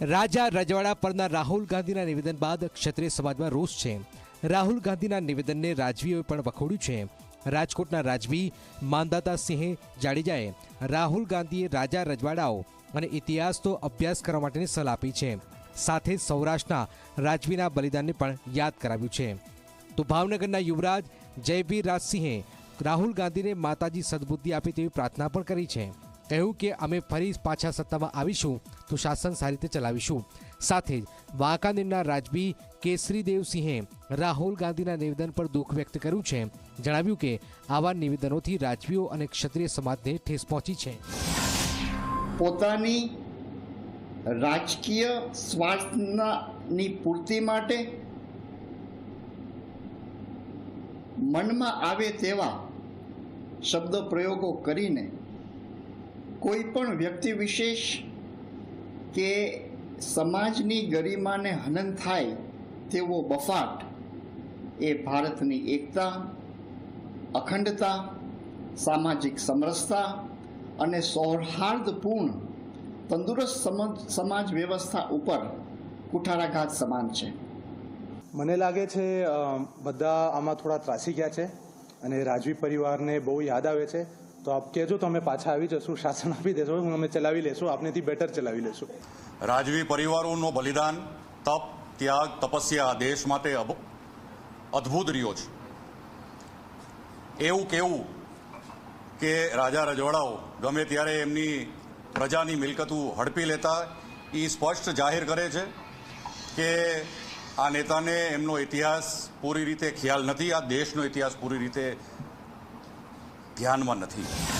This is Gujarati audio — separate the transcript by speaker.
Speaker 1: રાજા રજવાડા પરના રાહુલ ગાંધીના નિવેદન બાદ ક્ષત્રિય સમાજમાં રોષ છે. રાહુલ ગાંધીના નિવેદનને રાજવીઓએ પણ વખોડ્યું છે. રાજકોટના રાજવી માનદાતા સિંહે જાડેજાએ રાહુલ ગાંધીએ રાજા રજવાડાઓ અને ઇતિહાસનો અભ્યાસ કરવા માટેની સલાહ આપી છે. સાથે સૌરાષ્ટ્રના રાજવીના બલિદાનને પણ યાદ કરાવ્યું છે. તો ભાવનગરના યુવરાજ જયવીર રાજસિંહે રાહુલ ગાંધીને માતાજી સદબુદ્ધિ આપે તેવી પ્રાર્થના પણ કરી છે. કહ્યું કે અમે ફરી પાછા સત્તામાં આવીશું તો શાસન સારી રીતે ચલાવીશું. સાથે જ વાંકાનેરના રાજવી કેસરીદેવસિંહે રાહુલ ગાંધીના નિવેદન પર દુઃખ વ્યક્ત કર્યું છે. જણાવ્યું કે આવા નિવેદનોથી રાજવીઓ અને ક્ષત્રિય સમાજને ઠેસ પહોંચી છે.
Speaker 2: પોતાની રાજકીય સ્વાર્થની પૂર્તિ માટે મનમાં આવે તેવા શબ્દ પ્રયોગો કરીને કોઈ પણ વ્યક્તિ વિશેષ કે સમાજની ગરિમાને હનન થાય તેવો બફાટ એ ભારતની એકતા, અખંડતા, સામાજિક સમરસતા અને સૌહાર્દપૂર્ણ તંદુરસ્ત સમાજ વ્યવસ્થા ઉપર કુઠારાઘાત સમાન છે.
Speaker 3: મને લાગે છે બધા આમાં થોડા ત્રાસી ગયા છે અને રાજવી પરિવારને બહુ યાદ આવે છે. તો આપ કહેજો તો અમે પાછા આવી જશું, શાસન આપી દેશો અમે ચલાવી લેશું, આપનેથી બેટર ચલાવી લેશું.
Speaker 4: રાજવી પરિવારોનું બલિદાન, તપ, ત્યાગ, તપસ્યા આ દેશ માટે અદ્ભુત રહ્યો છે. એવું કેવું કે રાજા રજવાડાઓ ગમે ત્યારે એમની પ્રજાની મિલકતો હડપી લેતા એ સ્પષ્ટ જાહેર કરે છે કે આ નેતાને એમનો ઇતિહાસ પૂરી રીતે ખ્યાલ નથી, આ દેશનો ઇતિહાસ પૂરી રીતે ધ્યાનમાં નથી.